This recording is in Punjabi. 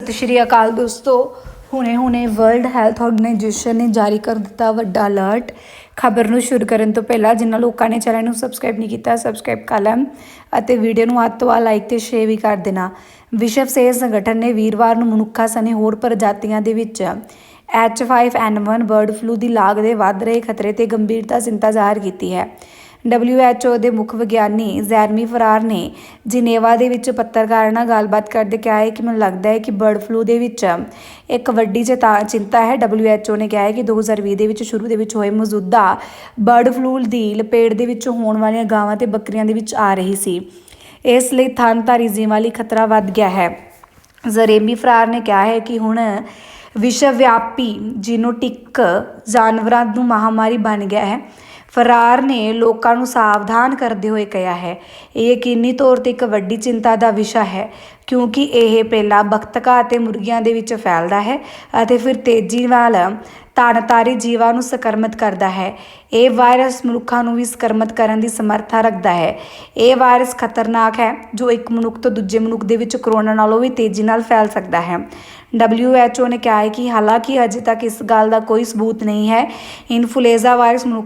ਸਤਿ ਸ਼੍ਰੀ ਅਕਾਲ ਦੋਸਤੋ। ਹੁਣੇ-ਹੁਣੇ ਵਰਲਡ ਹੈਲਥ ਆਰਗੇਨਾਈਜੇਸ਼ਨ ਨੇ ਜਾਰੀ ਕਰ ਦਿੱਤਾ ਵੱਡਾ ਅਲਰਟ ਖਬਰ ਨੂੰ ਸ਼ੁਰੂ ਕਰਨ ਤੋਂ ਪਹਿਲਾਂ ਜਿਨ੍ਹਾਂ ਲੋਕਾਂ ਨੇ ਚੈਨਲ ਨੂੰ ਸਬਸਕ੍ਰਾਈਬ ਨਹੀਂ ਕੀਤਾ ਸਬਸਕ੍ਰਾਈਬ ਕਰ ਲੈਣ ਅਤੇ ਵੀਡੀਓ ਨੂੰ ਵੱਧ ਤੋਂ ਵੱਧ ਲਾਈਕ ਤੇ ਸ਼ੇਅਰ ਵੀ ਕਰ ਦੇਣਾ। ਵਿਸ਼ਵ ਸਿਹਤ ਸੰਗਠਨ ਨੇ ਵੀਰਵਾਰ ਨੂੰ ਮਨੁੱਖਾਂ ਸਣੇ ਹੋਰ ਪ੍ਰਜਾਤੀਆਂ ਦੇ ਵਿੱਚ H5N1 ਬਰਡ ਫਲੂ ਦੀ ਲਾਗ ਦੇ ਵੱਧ ਰਹੇ ਖਤਰੇ ਤੇ ਗੰਭੀਰਤਾ ਚਿੰਤਾ ਜ਼ਾਹਰ ਕੀਤੀ ਹੈ। WHO ਦੇ ਮੁੱਖ ਵਿਗਿਆਨੀ ਜ਼ੈਰਮੀ ਫਰਾਰ ਨੇ ਜਿਨੇਵਾ ਦੇ ਵਿੱਚ ਪੱਤਰਕਾਰਾਂ ਨਾਲ ਗੱਲਬਾਤ ਕਰਦੇ ਕਿਹਾ ਹੈ ਕਿ ਮੈਨੂੰ ਲੱਗਦਾ ਹੈ ਕਿ ਬਰਡ ਫਲੂ ਦੇ ਵਿੱਚ ਇੱਕ ਵੱਡੀ ਚੇਤਾ, ਚਿੰਤਾ ਹੈ। WHO ਨੇ ਕਿਹਾ ਹੈ ਕਿ 2020 ਦੇ ਵਿੱਚ ਸ਼ੁਰੂ ਦੇ ਵਿੱਚ ਹੋਏ ਮੌਜੂਦਾ ਬਰਡ ਫਲੂ ਦੀ ਲਪੇਟ ਦੇ ਵਿੱਚ ਹੋਣ ਵਾਲੀਆਂ ਗਾਵਾਂ ਤੇ ਬੱਕਰੀਆਂ ਦੇ ਵਿੱਚ ਆ ਰਹੀ ਸੀ। ਇਸ ਲਈ ਥਣਧਾਰੀ ਜੀਵਾਂ ਲਈ ਖਤਰਾ ਵੱਧ ਗਿਆ ਹੈ। ਜ਼ਰੇਮੀ ਫਰਾਰ ਨੇ ਕਿਹਾ ਹੈ ਕਿ ਹੁਣ ਵਿਸ਼ਵ ਵਿਆਪੀ ਜੀਨੋਟਿਕ ਜਾਨਵਰਾਂ ਨੂੰ ਮਹਾਮਾਰੀ ਬਣ ਗਿਆ ਹੈ। ਫਰਾਰ ਨੇ ਲੋਕਾਂ ਨੂੰ ਸਾਵਧਾਨ ਕਰਦੇ ਹੋਏ ਕਿਹਾ ਹੈ। ਇਹ ਯਕੀਨੀ ਤੌਰ ਤੇ ਇੱਕ ਵੱਡੀ ਚਿੰਤਾ ਦਾ ਵਿਸ਼ਾ ਹੈ, ਕਿਉਂਕਿ ਇਹ ਪਹਿਲਾਂ ਬਖਤਕਾ ਅਤੇ ਮੁਰਗੀਆਂ ਦੇ ਵਿੱਚ ਫੈਲਦਾ ਹੈ ਅਤੇ ਫਿਰ ਤੇਜ਼ੀ ਨਾਲ ਤਾਣਤਾਰੀ ਜੀਵਾਂ ਨੂੰ ਸੰਕਰਮਿਤ ਕਰਦਾ ਹੈ। ਇਹ ਵਾਇਰਸ ਮਨੁੱਖਾਂ ਨੂੰ ਵੀ ਸੰਕਰਮਿਤ ਕਰਨ ਦੀ ਸਮਰੱਥਾ ਰੱਖਦਾ ਹੈ। ਇਹ ਵਾਇਰਸ ਖਤਰਨਾਕ ਹੈ, ਜੋ ਇੱਕ ਮਨੁੱਖ ਤੋਂ ਦੂਜੇ ਮਨੁੱਖ ਦੇ ਵਿੱਚ ਕਰੋਨਾ ਨਾਲੋਂ ਵੀ ਤੇਜ਼ੀ ਨਾਲ ਫੈਲ ਸਕਦਾ ਹੈ। WHO ਨੇ ਕਿਹਾ ਹੈ ਕਿ ਹਾਲਾਂਕਿ ਅਜੇ ਤੱਕ ਇਸ ਗੱਲ ਦਾ ਕੋਈ ਸਬੂਤ ਨਹੀਂ ਹੈ। ਇਨਫਲੂਐਂਜ਼ਾ ਵਾਇਰਸ ਮਨੁੱਖ